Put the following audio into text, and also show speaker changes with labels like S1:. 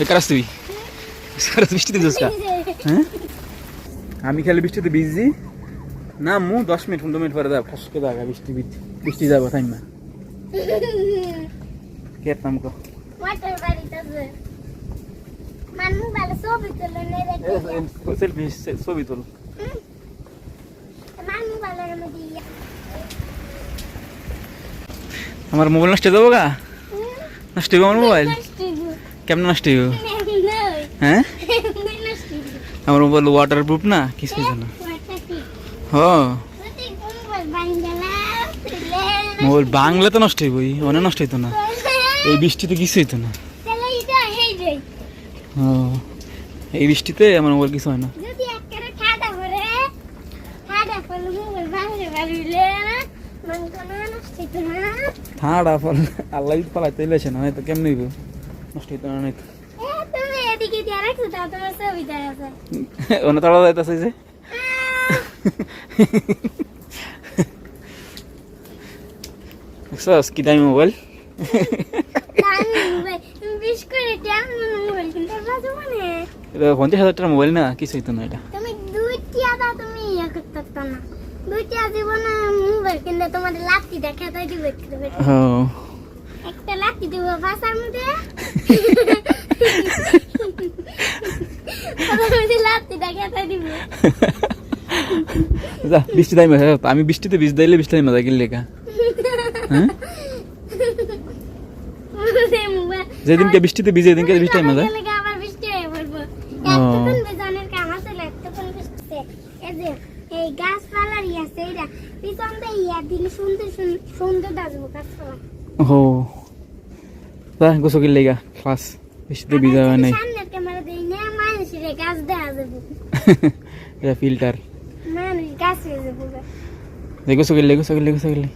S1: Karras তুই? বৃষ্টিতে ভিজছ কা? হ্যাঁ? আমি খালি বৃষ্টিতে ভিজছি। না, মু দশ মিনিট, পনেরো মিনিট পরে যাব ঠাসকে যাগা বৃষ্টি বৃষ্টি বৃষ্টি যাব তাই না কে নাম কো সেলফি ছবি তোল আমার মোবাইল নষ্ট যাব গা? নষ্ট আমার মোবাইল কেমন নষ্ট হইব হ্যাঁ? আমার মোবাইল ওয়াটার প্রুফ না কিছু না। হ। মোবাইল বাংলা তো নষ্ট হইবই অনেক নষ্ট হইতো না। এই বৃষ্টিতে কিছু হইতো না। ও এই বৃষ্টিতে আমার মোবাইল কিছু হয় না।
S2: ঠাডা
S1: ফল আল্লাহ পালাইতে এলেছে না তো কেমন হইব? নষ্ট না
S2: তুমি এদিকে দিয়ে রাখছো তা তোমার ছবি আছে।
S1: অনেক তাড়া যাইতেছে যে। দেখছস কি দামি মোবাইল।
S2: মানে
S1: পঞ্চাশ হাজার টাকার মোবাইল না কিছু হইতো না এটা।
S2: তুমি দুইটি আদা তুমি ইয়ে করতে না। দুইটি জীবনে মোবাইল কিনলে তোমাদের লাত্তি দেখা তাই দিবে একটা লাত্তি দিব ভাষার মধ্যে।
S1: যা বৃষ্টি দামি আমি বৃষ্টিতে বীজ দিলে বৃষ্টি মজা কিনলে কা হ্যাঁ? যেদিনকে বৃষ্টিতে ভিজে এদিনকে বৃষ্টি মজা
S2: হয়ে ইয়ে ইয়া গাছপালা
S1: ও। যা গোসকির লেগা ক্লাস বৃষ্টিতে ভিজা হয় নাই। এটা ফিল্টার গোসকির লেগে গোসকির লেগে গোসকির কিনলে